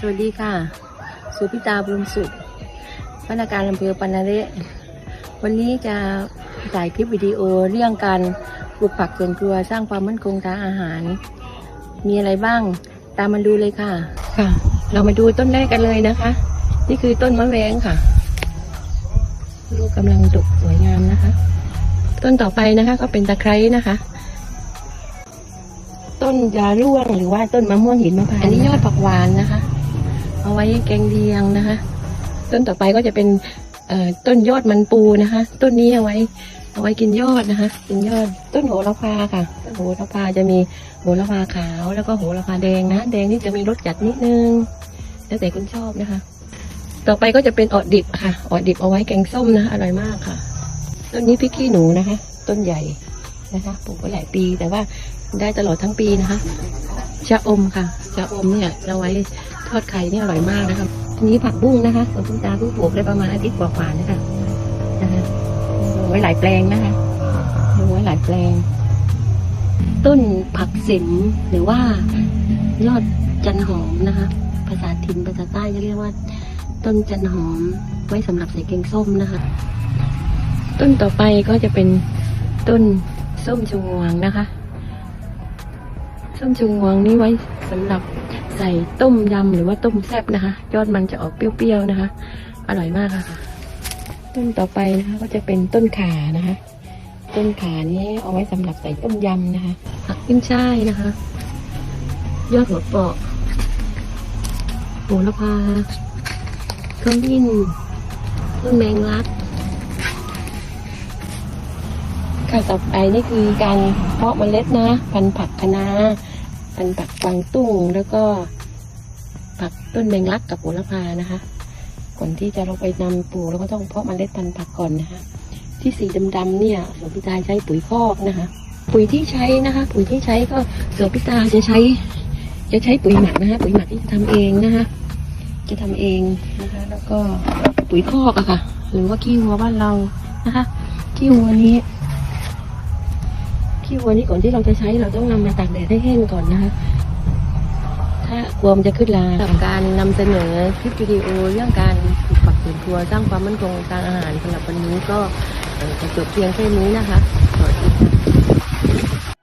สวัสดีค่ะ สุพิตาบุญสุขพนักงานอำเภอปันนาเระวันนี้จะถ่ายคลิปวิดีโอเรื่องการปลูกผักสวนครัวสร้างความมั่นคงทางอาหาร มีอะไรบ้าง ตามมาดูเลยค่ะ ค่ะ เรามาดูต้นแรกกันเลยนะคะ นี่คือต้นมะแวงค่ะ ลูกกำลังดกสวยงามนะคะ ต้นต่อไปนะคะ ก็เป็นตะไคร้นะคะ ต้นยาร่วงหรือว่าต้นมะม่วงหินมะพร้าวอันนี้ยอดผักหวานนะคะ เอาไว้แกงเลียงนะคะ ต้นต่อไปก็จะเป็นต้นยอดมันปูนะคะ ต้นนี้เอาไว้เอาไว้กินยอดนะคะ กินยอดต้นโหระพาค่ะต้นโหระพาจะมีโหระพาขาว แล้วก็โหระพาแดงนะ แดงนี่จะมีรสจัดนิดนึง แล้วแต่คุณชอบนะคะ ต่อไปก็จะเป็นออดดิบค่ะออดดิบเอาไว้แกงส้มนะอร่อยมากค่ะ ต้นนี้พริกขี้หนูนะคะ ต้นใหญ่นะคะปลูกไว้หลายปีแต่ว่าได้ตลอดทั้งปีนะคะชะอมค่ะชะอมเนี่ยเราไว้ ทอดไข่เนี่ยอร่อยมากนะคะอันนี้ผักบุ้งนะคะของคุณตาเพิ่งปลูกได้ประมาณอาทิตย์กว่าๆนะคะนะคะไว้หลายแปลงนะคะไว้หลายแปลง ต้นผักเสมหรือว่ายอดจันหอมนะคะ ภาษาถิ่นภาษาใต้จะเรียกว่า ต้นจันหอมไว้สำหรับใส่แกงส้มนะคะ ต้นต่อไปก็จะเป็นต้นส้มชงวงนะคะ ส้มชงวงนี่ไว้สำหรับใส่ต้มยำหรือว่าต้มแซ่บนะคะ ยอดมันจะออกเปรี้ยวๆนะคะ อร่อยมากค่ะ ต้นต่อไปนะคะก็จะเป็นต้นขานะคะ ต้นขานี้เอาไว้สำหรับใส่ต้มยำนะคะผักขึ้นช่ายนะคะ ยอดหัวเปาะโหระพาขมิ้นต้นแมงลัก ค่ะต่อไปนี่คือการเพาะเมล็ดนะ พันธุ์ผักคะน้าพันธุ์ผักกวางตุ้งแล้วก็ผักต้นแมงลักกับโหระพานะคะ ก่อนที่จะเราไปนำปลูกเราก็ต้องเพาะเมล็ดพันธุ์ผักก่อนนะคะ ที่สีดำๆเนี่ยสวนพิตาใช้ปุ๋ยคอกนะคะ ปุ๋ยที่ใช้นะคะ ปุ๋ยที่ใช้ก็สวนพิตาจะใช้ จะใช้ปุ๋ยหมักนะคะ ปุ๋ยหมักที่จะทำเองนะคะ จะทำเองนะคะ แล้วก็ปุ๋ยคอกอะค่ะ หรือว่าขี้วัวบ้านเรานะคะขี้วัวนี้ ขี้วัวนี้ก่อนที่เราจะใช้เราต้องนำมาตากแดดให้แห้งก่อนนะคะ ถ้ากลัวมันจะขึ้นรากับการนำเสนอคลิปวิดีโอเรื่องการปลูกผักสวนครัวสร้างความมั่นคงทางอาหารสำหรับวันนี้ก็จะจบเพียงแค่นี้นะคะสวัสดีค่ะ